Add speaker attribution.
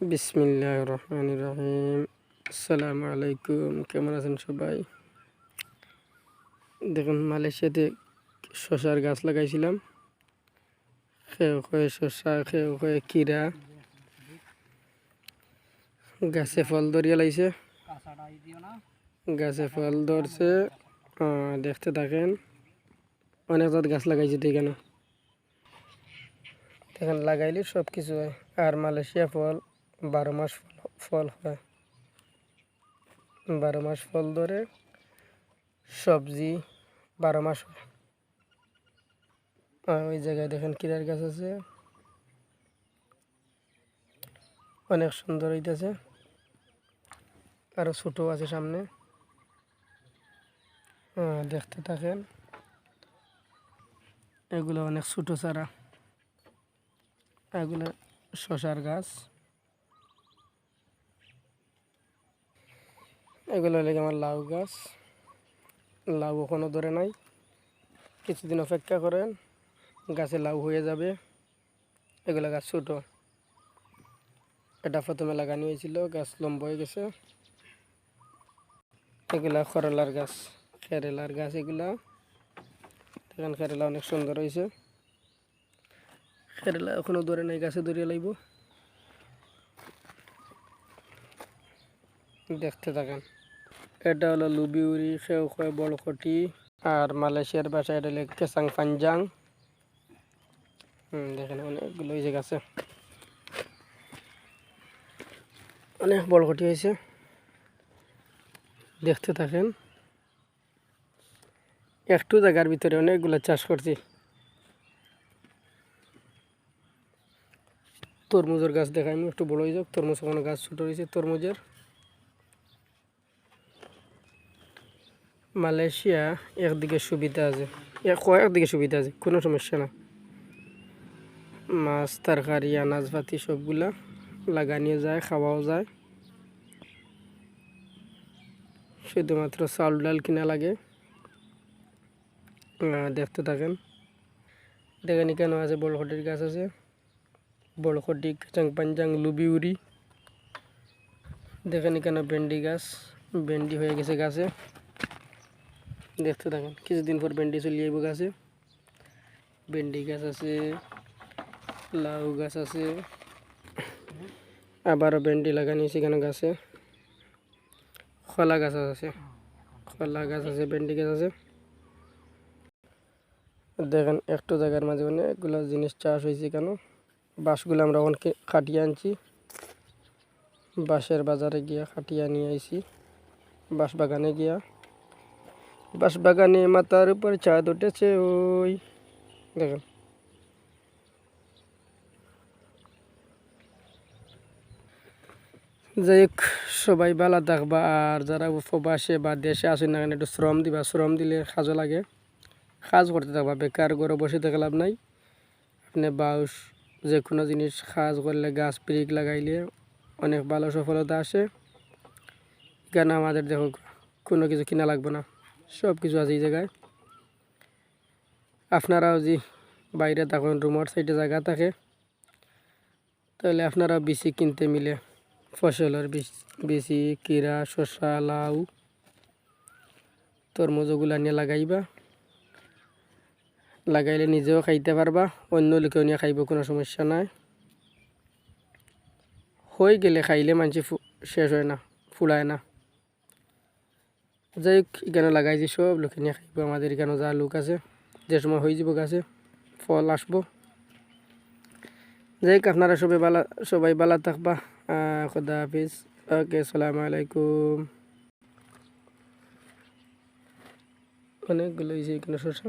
Speaker 1: বিসমিল্লাহ রহমান রহিম আসসালামু আলাইকুম, কেমন আছেন সবাই? দেখুন, মালয়েশিয়াতে শশার গাছ লাগাইছিলাম। খেয়ে খেয়ে শশা খেয়ে খেয়ে কিরা। গাছে ফল ধরিয়ে লাইছে। গাছে ফল ধরছে। দেখতে থাকেন, অনেক জাত গাছ লাগাইছে তো এখানে দেখেন, লাগাইলে সব কিছু হয়। আর মালয়েশিয়া ফল বারো মাস ফল- হয়। বারো মাস ফল ধরে সবজি বারো মাস হয়। আর ওই জায়গায় দেখেন কিরার গাছ আছে। অনেক সুন্দর হইতেছে। আরও ছোটো আছে সামনে। দেখতে থাকেন। এগুলো অনেক ছোটো চারা। এগুলো শশার গাছ। এগুলো হলে আমার লাউ গাছ। লাউ এখনও ধরে নাই। কিছুদিন অপেক্ষা করেন, গাছে লাউ হয়ে যাবে। এগুলো গাছ ছোট। এটা প্রথমে লাগানো হয়েছিল, গাছ লম্বা হয়ে গেছে। এগুলা করলার গাছ, কেরেলার গাছ এগুলা। দেখেন কেরেলা অনেক সুন্দর হয়েছে। কেরেলা এখনও ধরে নাই, গাছে ধরিয়ে লাগব দেখতে থাকেন। এটা হলো লুবিউরি খেউ খেয়ে বড়কটি আর মালয়েশিয়ার ভাষা এটা হলো কেসাং পাঞ্জাং দেখেন অনেকগুলো হয়েছে গাছে অনেক বড়কটি হয়েছে। দেখতে থাকেন। একটু জায়গার ভিতরে অনেকগুলো চাষ করছি। তরমুজের গাছ দেখাই, একটু বড় হয়ে যাক। তরমুজ ওখানে গাছ ছোটো হয়েছে, তরমুজের। মালয়েশিয়া একদিকে সুবিধা আছে। এক একদিকে সুবিধা আছে, কোনো সমস্যা না। মাছ, তরকারি, আনাজপাতি সবগুলা লাগানিয়ে যায়, খাওয়াও যায়। শুধুমাত্র চাউল ডাল কিনা লাগে। দেখতে থাকেন। দেখেন কেন আছে বড় খটির গাছ আছে। বড় খটি চাং পাঞ্জাং লুবিউরি। দেখেন এখানে ভেন্ডি গাছ, ভেন্ডি হয়ে গেছে গাছে। দেখতে থাকেন। কিছুদিন পর ভেন্ডি চলে যাইব গাছে। ভেন্ডি গাছ আছে, লাউ গাছ আছে। আবারও ভেন্ডি লাগানি সেখানে গাছে। খলা গাছ আছে। খলা গাছ আছে, ভেন্ডি গাছ আছে। দেখেন, একটু জায়গার মাঝে অনেকগুলো জিনিস চাষ হয়েছে কেন? বাঁশগুলো আমরা অনেকে খাটিয়ে আনছি। বাঁশের বাজারে গিয়া খাটিয়ে নিয়ে আইছি। বাঁশ বাগানে গিয়া। বাঁশ বাগানে মাথার উপর চাঁদ উঠেছে, ওই দেখেন। যাই হোক, সবাই ভালো থাকবা, আর যারা উপবাসে বা দেশে আসেন না একটু শ্রম দিবা, শ্রম দিলে কাজও লাগে। কাজ করতে থাকবা, বেকার ঘরে বসে থাকা লাভ নাই। আপনি বাউস যে কোনো জিনিস কাজ করলে, গাছ পিরিক লাগাইলে অনেক ভালো সফলতা আসে। কেন আমাদের দেখো কোনো কিছু কিনা লাগবে না। সব কিছু আছে এই জায়গায়। আপনারাও যে বাইরে তখন রুমার সাইডে জায়গা থাকে, তাহলে আপনারাও বেশি কিনতে মিলে ফসলের বেশ- কিরা, শসা, লাউ তরমুজ ওগুলা নিয়ে লাগাইবা। লাগাইলে নিজেও খাইতে পারবা, অন্য লোকেও নিয়ে খাইব, কোনো সমস্যা নাই। হয়ে গেলে খাইলে মানুষ শেষ হয় না, ফুলায় না। যাই হোক এখানে লাগাইছি সব লোকে নিয়ে খাইব, আমাদের এখানে যা লোক আছে, যে সময় হয়ে যাব গাছে, ফল আসব। যাই হোক আপনারা সবাই বালা সবাই বালা থাকবা। খুদা হাফিজ। ওকে সালাম আলাইকুম। অনেকগুলো হয়েছে এখানে শসা।